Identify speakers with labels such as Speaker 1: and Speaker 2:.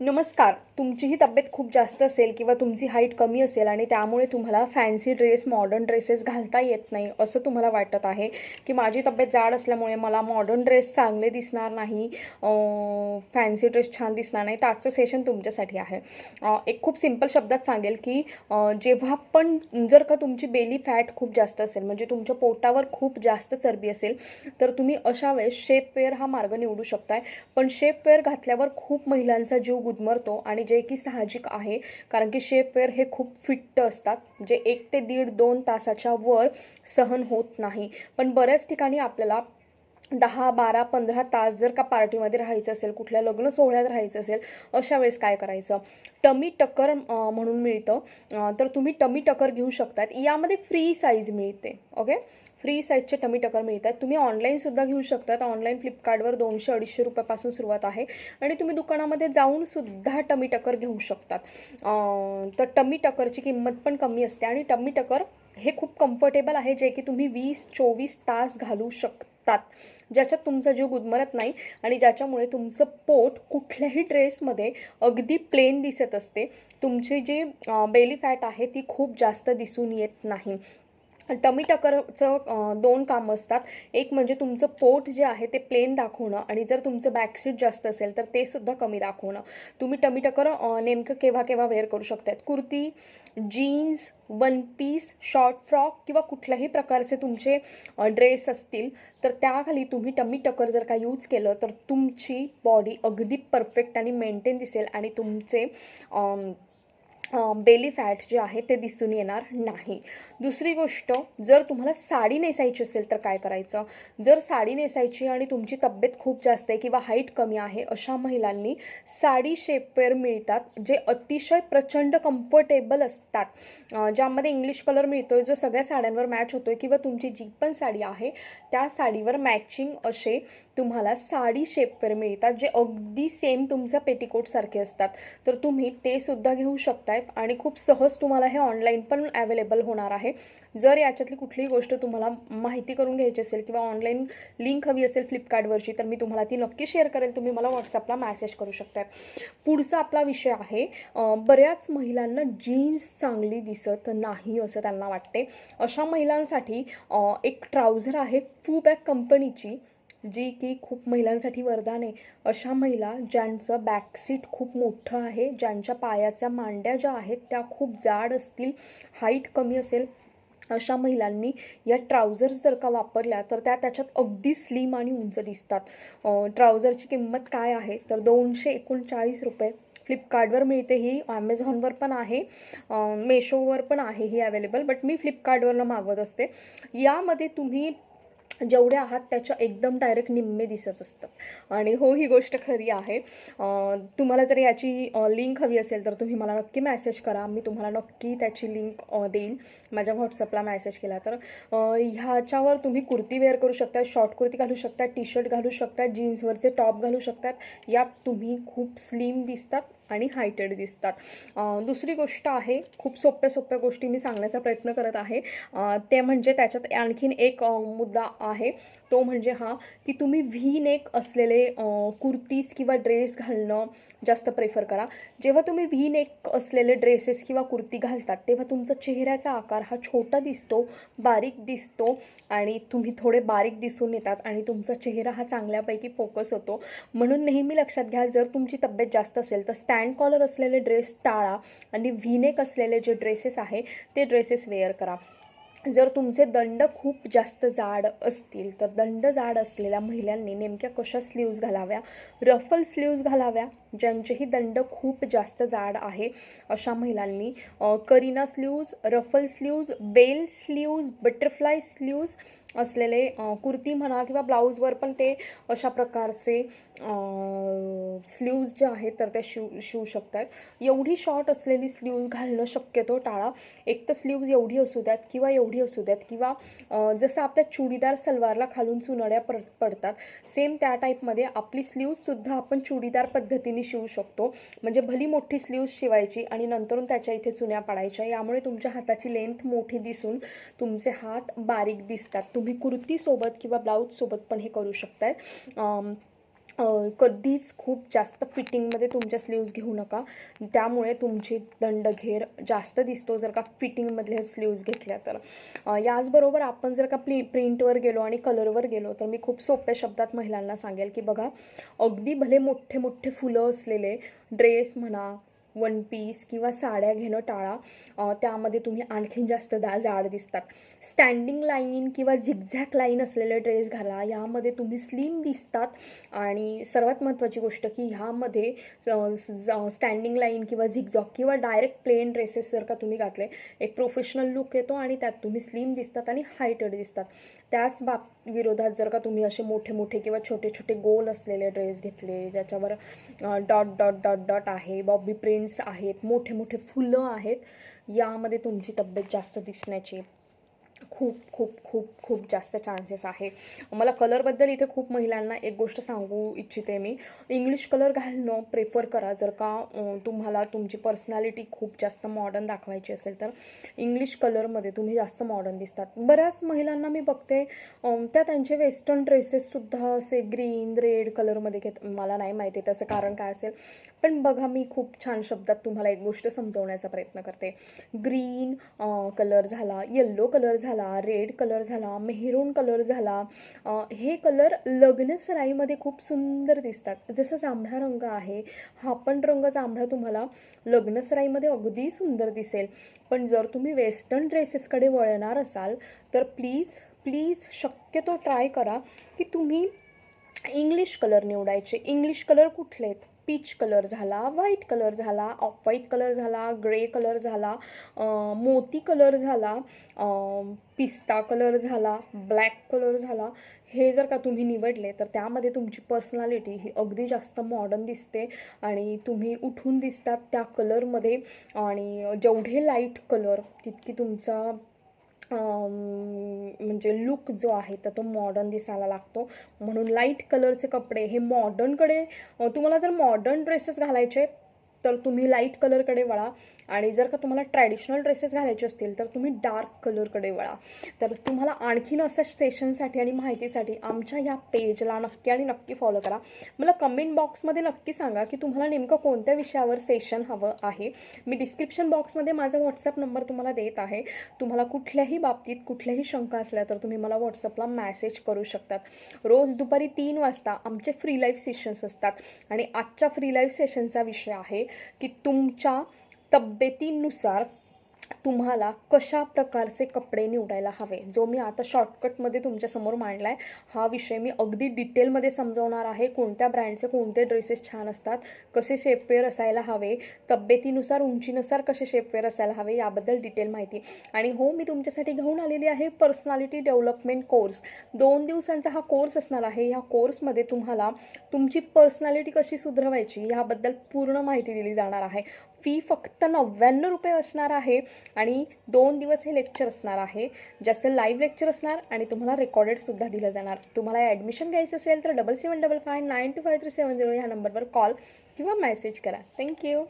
Speaker 1: नमस्कार. तुमचीही तब्येत खूप जास्त असेल किंवा तुमची हाईट कमी असेल आणि त्यामुळे तुम्हाला फॅन्सी ड्रेस मॉडर्न ड्रेसेस घालता येत नाही असं तुम्हाला वाटत आहे की माझी तब्येत जाड असल्यामुळे मला मॉडर्न ड्रेस चांगले दिसणार नाही फॅन्सी ड्रेस छान दिसणार नाही तर आजचं सेशन तुमच्यासाठी आहे. एक खूप सिंपल शब्दात सांगेल की जेव्हा पण जर का तुमची बेली फॅट खूप जास्त असेल म्हणजे तुमच्या पोटावर खूप जास्त चरबी असेल तर तुम्ही अशा वेळेस शेपवेअर हा मार्ग निवडू शकताय. पण शेपवेअर घातल्यावर खूप महिलांचा जीव गुदमरतो आणि जे की साहजिक आहे कारण की शेपवेअर हे खूप फिट्ट असतात जे एक ते दीड दोन तासाच्या वर सहन होत नाही. पण बऱ्याच ठिकाणी आपल्याला दहा बारा पंधरा तास जर का पार्टीमध्ये राहायचं असेल कुठल्या लग्न सोहळ्यात राहायचं असेल अशा वेळेस काय करायचं? टमी टक्कर म्हणून मिळतं. तर तुम्ही टमी टक्कर घेऊ शकतात. यामध्ये फ्री साईज मिळते. ओके फ्री साईजचे टमी टक्कर मिळतात. तुम्ही ऑनलाईनसुद्धा घेऊ शकतात. ऑनलाईन फ्लिपकार्टवर दोनशे अडीचशे रुपयापासून सुरुवात आहे. आणि तुम्ही दुकानामध्ये जाऊन सुद्धा टमी टक्कर घेऊ शकतात. तर टमी टक्करची किंमत पण कमी असते. आणि टमी टक्कर हे खूप कम्फर्टेबल आहे जे की तुम्ही वीस चोवीस तास घालू शकतात. ज्याच्यात तुमचा जीव गुदमरत नाही आणि ज्याच्यामुळे तुमचं पोट कुठल्याही ड्रेसमध्ये अगदी प्लेन दिसत असते. तुमची जी बेली फॅट आहे ती खूप जास्त दिसून येत नाही. टमी टकरचं दोन कामं असतात. एक म्हणजे तुमचं पोट जे आहे ते प्लेन दाखवणं आणि जर तुमचं बॅकसीट जास्त असेल तर ते सुद्धा कमी दाखवणं. तुम्ही टमी टकर नेमकं केव्हा केव्हा वेअर करू शकतात? Kurti jeans one piece short frock किंवा कुठल्याही प्रकारचे तुमचे ड्रेस असतील तर त्याखाली तुम्ही टमी टकर जर का यूज केलं तर तुमची बॉडी अगदी परफेक्ट आणि मेंटेन दिसेल आणि तुमचे बेली फॅट जे आहे ते दिसून येणार नाही. दुसरी गोष्ट जर तुम्हाला साडी नेसायची असेल तर काय करायचं? जर साडी नेसायची आणि तुमची तब्येत खूप जास्त आहे किंवा हाईट कमी आहे अशा महिलांनी साडी शेपवेअर मिळतात जे अतिशय प्रचंड कम्फर्टेबल असतात. ज्यामध्ये इंग्लिश कलर मिळतो आहे जो सगळ्या साड्यांवर मॅच होतो आहे किंवा तुमची जी पण साडी आहे त्या साडीवर मॅचिंग असे तुम्हाला साडी शेपवेअर मिळतात जे अगदी सेम तुमच्या पेटीकोटसारखे असतात. तर तुम्ही ते सुद्धा घेऊ आहेत आणि खूप सहज तुम्हाला हे ऑनलाईन पण अवेलेबल होणार आहे. जर याच्यातली कुठलीही गोष्ट तुम्हाला माहिती करून घ्यायची असेल किंवा ऑनलाईन लिंक हवी असेल फ्लिपकार्टवरची तर मी तुम्हाला ती नक्की शेअर करेल. तुम्ही मला व्हॉट्सअपला मॅसेज करू शकतात पुढचा आपला विषय आहे बऱ्याच महिलांना जीन्स चांगली दिसत नाही असं त्यांना वाटते. अशा महिलांसाठी एक ट्राउझर आहे फूबॅक कंपनीची जी की खूप महिलांसाठी वरदान आहे. अशा महिला ज्यांचं बॅकसीट खूप मोठं आहे ज्यांच्या पायाच्या मांड्या ज्या आहेत त्या खूप जाड असतील हाईट कमी असेल अशा महिलांनी या ट्राउझर्स जर का वापरल्या तर त्या त्याच्यात अगदी स्लिम आणि उंच दिसतात. ट्राउझरची किंमत काय आहे? तर दोनशे एकोणचाळीस रुपये. फ्लिपकार्टवर मिळते ही ॲमेझॉनवर पण आहे मेशोवर पण आहे ही अवेलेबल बट मी फ्लिपकार्टवरनं मागवत असते. यामध्ये तुम्ही जेवढे आहात त्याच्या एकदम डायरेक्ट निम्मे दिसत असतात. आणि हो ही गोष्ट खरी आहे. तुम्हाला जर याची लिंक हवी असेल तर तुम्ही मला नक्की मॅसेज करा. मी तुम्हाला नक्की त्याची लिंक देईल माझ्या व्हॉट्सअपला मॅसेज केला तर. ह्याच्यावर तुम्ही कुर्ती वेअर करू शकता शॉर्ट कुर्ती घालू शकता टी शर्ट घालू शकता जीन्सवरचे टॉप घालू शकतात यात तुम्ही खूप स्लिम दिसतात. आणि हायटेड दिसतात. दुसरी गोष्ट आहे खूप सोप्या सोप्या गोष्टी मी सांगण्याचा प्रयत्न करत आहे. ते म्हणजे त्याच्यात आणखीन एक मुद्दा आहे. तो म्हणजे हा की तुम्ही व्ही नेक असलेले कुर्तीज किंवा ड्रेस घालणं जास्त प्रेफर करा. जेव्हा तुम्ही व्ही नेक असलेले ड्रेसेस किंवा कुर्ती घालतात तेव्हा तुमचा चेहऱ्याचा आकार हा छोटा दिसतो बारीक दिसतो आणि तुम्ही थोडे बारीक दिसून येतात आणि तुमचा चेहरा हा चांगल्यापैकी फोकस होतो. म्हणून नेहमी लक्षात घ्या जर तुमची तब्येत जास्त असेल तर स्टँड कॉलर असलेले ड्रेस टाळा आणि व्हीनेक असलेले जे ड्रेसेस आहे ते ड्रेसेस वेअर करा. जर तुमचे दंड खूप जास्त जाड असतील तर दंड जाड असलेल्या महिलांनी नेमक्या कशा स्लीव्ज घालाव्या? रफल स्लीव्ज घालाव्या? ज्यांचेही दंड खूप जास्त जाड आहे अशा महिलांनी. Kareena sleeves ruffle sleeves bell sleeves butterfly sleeves असलेले कुर्ती म्हणा किंवा ब्लाऊजवर पण ते अशा प्रकारचे स्लीव्ज जे आहेत तर त्या शिव शिवू शकतात. एवढी शॉर्ट असलेली स्लीव्ज घालणं शक्यतो टाळा. एक तर स्लीव्ज एवढी असू द्यात किंवा एवढी असू द्यात किंवा जसं आपल्या चुडीदार सलवारला खालून चुनड्या पड पडतात सेम त्या टाईपमध्ये आपली स्लीव्जसुद्धा आपण चुडीदार पद्धतीने शिवू शकतो. म्हणजे भली मोठी स्लीव्ज शिवायची आणि नंतरून त्याच्या इथे चुन्या पाडायच्या. यामुळे तुमच्या हाताची लेंथ मोठी दिसून तुमचे हात बारीक दिसतात. तुम्ही कुर्तीसोबत किंवा ब्लाऊजसोबत पण हे करू शकताय. कधीच खूप जास्त फिटिंगमध्ये तुमच्या स्लीव्ज घेऊ नका. त्यामुळे तुमची दंडघेर जास्त दिसतो जर का फिटिंगमधले स्लीव्ज घेतल्या तर. याचबरोबर आपण जर का प्ली प्रिंटवर गेलो आणि कलरवर गेलो तर मी खूप सोप्या शब्दात महिलांना सांगेल की बघा अगदी भले मोठे मोठे फुलं असलेले ड्रेस म्हणा वन पीस किंवा साड्या घेणं टाळा त्यामध्ये तुम्ही आणखीन जास्त दा जाड दिसतात. स्टँडिंग लाईन किंवा झिगझॅक लाईन असलेले ड्रेस घाला यामध्ये तुम्ही स्लिम दिसतात. आणि सर्वात महत्त्वाची गोष्ट की ह्यामध्ये स्टँडिंग लाईन किंवा झिगझॉक किंवा डायरेक्ट प्लेन ड्रेसेस जर का तुम्ही घातले एक प्रोफेशनल लुक येतो आणि त्यात तुम्ही स्लिम दिसतात आणि हायटेड दिसतात. त्याच बाब विरोधात जर का तुम्ही असे मोठे मोठे किंवा छोटे छोटे गोल असलेले ड्रेस घेतले ज्याच्यावर डॉट डॉट डॉट डॉट आहे बॉबी प्रिंट्स आहेत मोठे मोठे फुलं आहेत यामध्ये तुमची तब्येत जास्त दिसण्याची खूप खूप खूप खूप जास्त चान्सेस आहे. मला कलरबद्दल इथे खूप महिलांना एक गोष्ट सांगू इच्छिते मी. इंग्लिश कलर घालणं प्रेफर करा. जर का तुम्हाला तुमची पर्सनॅलिटी खूप जास्त मॉडर्न दाखवायची असेल तर इंग्लिश कलरमध्ये तुम्ही जास्त मॉडर्न दिसतात. बऱ्याच महिलांना मी बघते त्या त्यांचे वेस्टर्न ड्रेसेससुद्धा असे ग्रीन रेड कलरमध्ये घेत मला नाही माहिती त्याचं कारण काय असेल. पण बघा मी खूप छान शब्दात तुम्हाला एक गोष्ट समजवण्याचा प्रयत्न करते. ग्रीन कलर झाला येल्लो कलर झाला झाला रेड कलर झाला मेहरून कलर झाला हे कलर लग्नसराईमध्ये खूप सुंदर दिसतात. जसं जांभळा रंग आहे हा पण रंग जांभळा तुम्हाला लग्नसराईमध्ये अगदी सुंदर दिसेल. पण जर तुम्ही वेस्टर्न ड्रेसेसकडे वळणार असाल तर प्लीज प्लीज शक्यतो ट्राय करा की तुम्ही इंग्लिश कलर निवडायचे. इंग्लिश कलर कुठले आहेत? पीच कलर झाला व्हाईट कलर झाला ऑफ व्हाईट कलर झाला ग्रे कलर झाला मोती कलर झाला पिस्ता कलर झाला ब्लॅक कलर झाला. हे जर का तुम्ही निवडले तर त्यामध्ये तुमची पर्सनॅलिटी ही अगदी जास्त मॉडर्न दिसते आणि तुम्ही उठून दिसतात त्या कलरमध्ये आणि जेवढे लाइट कलर तितकी तुमचा म्हणजे लुक जो आहे तर तो मॉडर्न दिसायला लागतो. म्हणून लाइट कलरचे कपडे हे मॉडर्नकडे तुम्हाला जर मॉडर्न ड्रेसेस घालायचे आहेत, तर तुम्ही लाइट कलरकडे वळा. आणि जर का तुम्हाला ट्रॅडिशनल ड्रेसेस घालायचे असतील तर तुम्ही डार्क कलरकडे वळा. तर तुम्हाला आणखीन असं सेशनसाठी आणि माहितीसाठी आमच्या ह्या पेजला नक्की आणि नक्की फॉलो करा. मला कमेंट बॉक्समध्ये नक्की सांगा की तुम्हाला नेमकं कोणत्या विषयावर सेशन हवं आहे. मी डिस्क्रिप्शन बॉक्समध्ये माझा व्हॉट्सअप नंबर तुम्हाला देत आहे. तुम्हाला कुठल्याही बाबतीत कुठल्याही शंका असल्या तर तुम्ही मला व्हॉट्सअपला मॅसेज करू शकतात. रोज दुपारी तीन वाजता आमचे फ्री लाईव्ह सेशन्स असतात. आणि आजच्या फ्री लाईव्ह सेशनचा विषय आहे की तुमच्या तब्येतीनुसार तुम्हाला कशा प्रकारचे कपडे निवडायला हवे? जो मी आता शॉर्टकटमध्ये तुमच्यासमोर मांडला आहे हा विषय मी अगदी डिटेलमध्ये समजवणार आहे. कोणत्या ब्रँडचे कोणते ड्रेसेस छान असतात कसे शेपवेअर असायला हवे तब्येतीनुसार उंचीनुसार कसे शेपवेअर असायला हवे याबद्दल डिटेल माहिती. आणि हो मी तुमच्यासाठी घेऊन आलेली आहे पर्सनॅलिटी डेव्हलपमेंट कोर्स दोन दिवसांचा हा कोर्स असणार आहे. ह्या कोर्समध्ये तुम्हाला तुमची पर्सनॅलिटी कशी सुधरवायची याबद्दल पूर्ण माहिती दिली जाणार आहे. फी फक्त नव्याण्णव रुपये असणार आहे. आणि दोन दिवस हे लेक्चर असणार आहे. ज्याचं लाईव्ह लेक्चर असणार आणि तुम्हाला रेकॉर्डेडसुद्धा दिलं जाणार. तुम्हाला ॲडमिशन घ्यायचं असेल तर double seven double five nine two five three seven zero ह्या नंबरवर कॉल किंवा मेसेज करा. थँक्यू